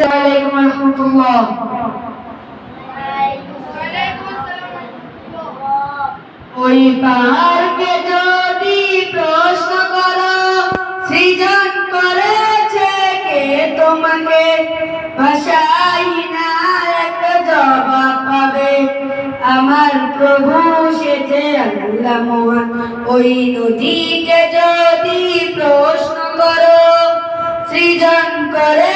আলাইকুম রহমতুল্লাহ ওই পাহাড়কে যদি প্রশ্ন করো, সৃজন করেছে কে তোমাকে? ভাষাই না একটা জবাব পাবে। আমার প্রভু সে যে মহান। ওই নদীকে যদি প্রশ্ন করো, সৃজন করেছে কে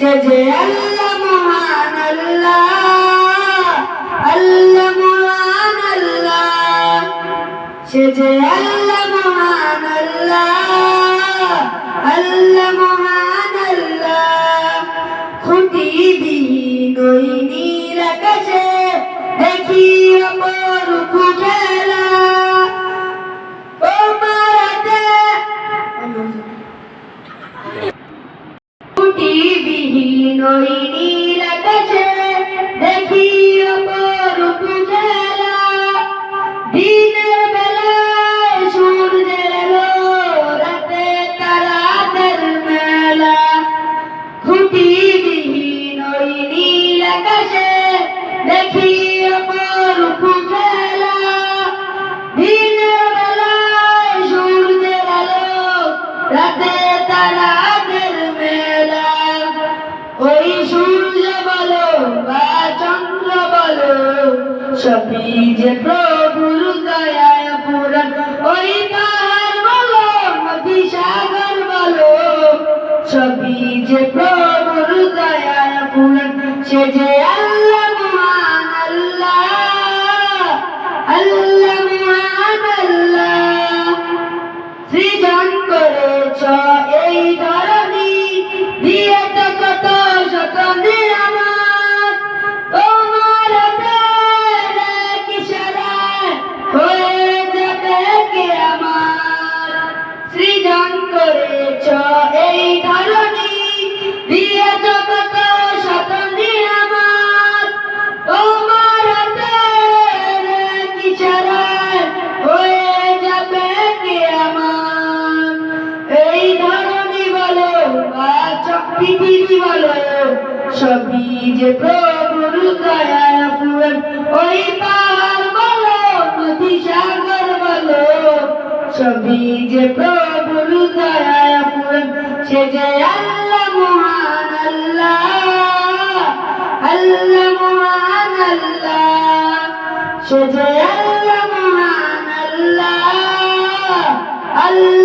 সে যে, আল্লাহ মহান আল্লাহ আল্লাহ মহান আল্লাহ। সে যে, আল্লাহ মহান আল্লাহ আল্লাহ মহান আল্লাহ। খুঁটি ওই নীল আকাশে, দেখি অপরূপ আকাশে দেখি অপরূপ খেলা দিনের বেলায় সূর্যের আলো, রাতে তারাদের মেলা। ওই সূর্য বলো বা চন্দ্র বলো, সবই যে প্রভুর দয়ায় ওই পাহাড় বলো নদী সাগর বলো, সবই যে প্রভুর দয়ায় সে যে পৃথিবী বলো, সবই যে প্রভুর দয়ায় পূরণ ওই পাহাড় বলো, নদী সাগর বলো, সবই যে প্রভুর দয়ায় পূরণ সে যে আল্লাহ মহান আল্লাহ আল্লাহ মহান আল্লাহ, সে যে আল্লাহ মহান আল্লাহ আল্লাহ